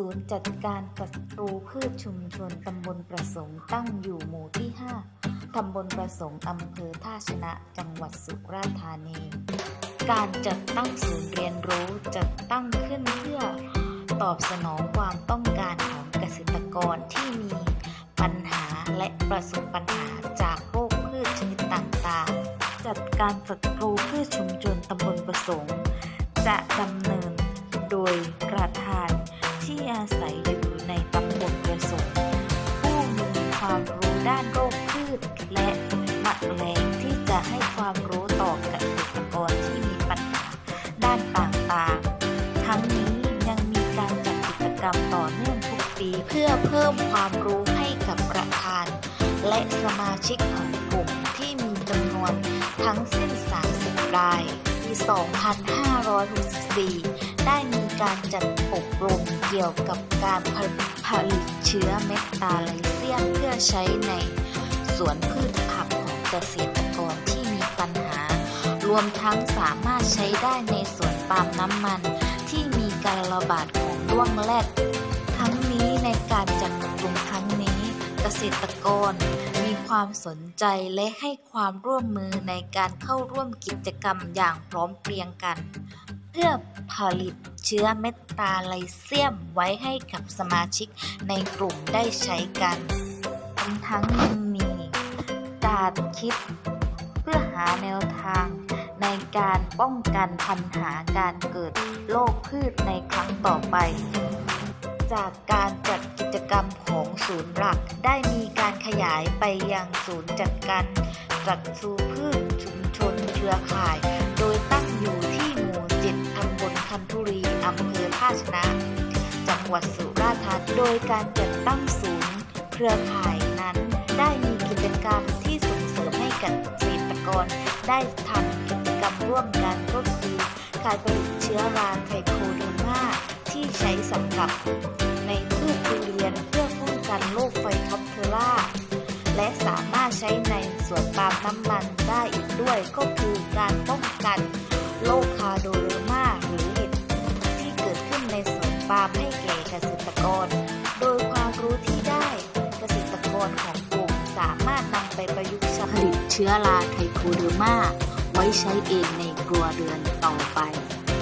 ศูนย์จัดการศัตรูพืชชุมชนตำบลประสงค์ตั้งอยู่หมู่ที่ 5 ตำบลประสงค์อำเภอท่าชนะ จังหวัดสุราษฎร์ธานี การจัดตั้งศูนย์เรียนรู้จัดตั้งขึ้นเพื่อตอบสนองความต้องการของเกษตรกรที่มีปัญหาและประสบปัญหาจากโรคพืชชนิดต่างๆ จัดการศัตรูพืชชุมชนตำบลประสงค์ จะดำเนินโดยประธาน ที่อาศัยอยู่ในตำบลประสงค์ผู้มีความรู้ด้านโรคพืชและมะแรงที่จะให้ความรู้ต่อเกษตรกรที่มีปัญหาด้านต่างๆ ทั้งนี้ยังมีการจัดกิจกรรมต่อเนื่องทุกปีเพื่อเพิ่มความรู้ให้กับประธาน และสมาชิกของกลุ่มที่มีจำนวนทั้งสิ้น 30 รายปี 2564 ได้มีการจัดอบรมเกี่ยวกับการผลิตเชื้อเมกตาไลเซียมเพื่อใช้ในสวนพืชผักของเกษตรกรที่มีปัญหา รวมทั้งสามารถใช้ได้ในสวนปาล์มน้ำมัน ที่มีการระบาดของร่วงแรดทั้งนี้ในการจัดอบรมครั้งนี้เกษตรกรมีความสนใจและให้ความร่วมมือในการเข้าร่วมกิจกรรมอย่างพร้อมเพรียงกัน พื่อผลิตเชื้อเมตตาไลเซียมไว้ให้กับสมาชิกในกลุ่มได้ใช้กันทั้งทั้งยังมีการคิด เพื่อหาแนวทางในการป้องกันปัญหาการเกิดโรคพืชในครั้งต่อไป จากการจัดกิจกรรมของศูนย์หลักได้มีการขยายไปยังศูนย์จัดการจัดสูพืชชุมชนเครือข่าย นธุรีอำเภอท่าชนะ จังหวัดสุราษฎร์ธานีโดยการจัดตั้งศูนย์เครือข่ายนั้นได้มีกิจกรรมที่ส่งเสริมให้กับเกษตรกรได้ทำกิจกรรมร่วมกันก็คือการผลิตเชื้อราไทโคเดอร์มาที่ใช้สำหรับในพืชทุเรียนเพื่อป้องกันโรคไฟท็อปเทอร่าและสามารถใช้ในสวนปาล์มน้ำมันได้อีกด้วยก็คือการป้องกันโรคคาโดเรมา ในสวนปาล์มให้แก่เกษตรกร โดยความรู้ที่ได้เกษตรกรของกลุ่มสามารถนำไปประยุกต์ผลิตเชื้อราไทโคเดอร์มาไว้ใช้เองในครัวเรือนต่อไป